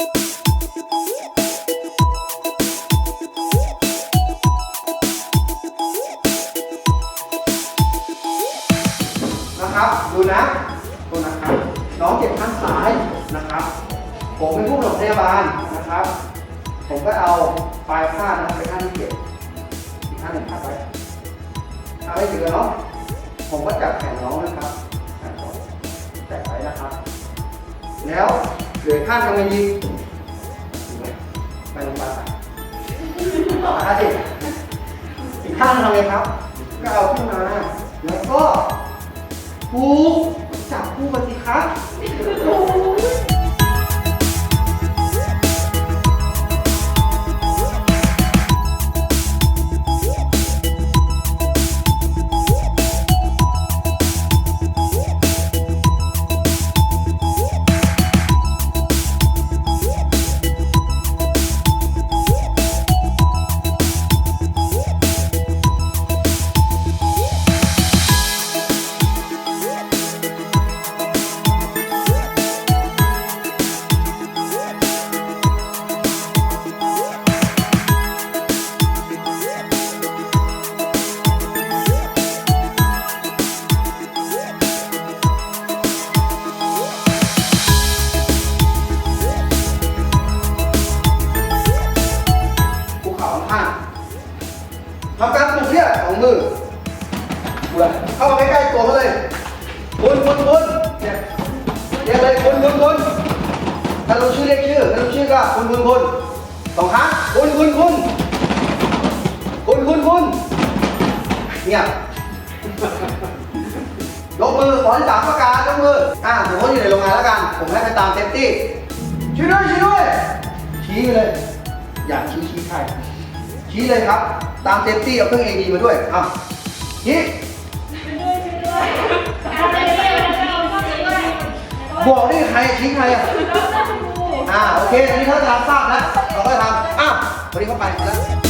นะครับ ดูนะดูนะครับ น้องเจ็บข้างซ้ายนะครับ ผมเป็นผู้ปฐมพยาบาลนะครับ ผมก็เอาปลายผ้านะครับไปข้างที่เจ็บอีกข้างหนึ่งพับไว้ถ้าไม่ถึงเนาะผมก็จับแขนน้องนะครับแขนน้องแตะไว้นะครับ แล้ว เหลือข้างทำไงดีไปโรงพยาบาลต่อท่าสิอีกข้างทำไงครับ ก็เอาขึ้นมา แล้วก็ปูจับปูมาสิครับ ทำการปลุกเนี่ยสองมือเบื่อเข้ามาใกล้ๆตัวเขาเลยคุณคุณคุณเนี่ยเรียกเลยคุณคุณคุณถ้ารู้ชื่อเรียกชื่อถ้ารู้ชื่อก็คุณคุณคุณสองครั้งคุณคุณคุณคุณคุณคุณเงียบยกมือขอที่สามประกาศยกมืออะผมก็อยู่ในโรงงานแล้วกัน ผมให้ไปตามเซฟตี้ช่วยด้วยช่วยด้วยชี้ไปเลย อย่าชี้ชี้ใคร ชี้เลยครับ ตามเซฟตี้เอาเครื่อง AD มาด้วยอ้าวชี้บอกได้ใครชี้ใครอะอ่าโอเคอันนี้เขาจะรับทราบแล้วเราก็ทำอ้าววันนี้เข้าไปแล้ว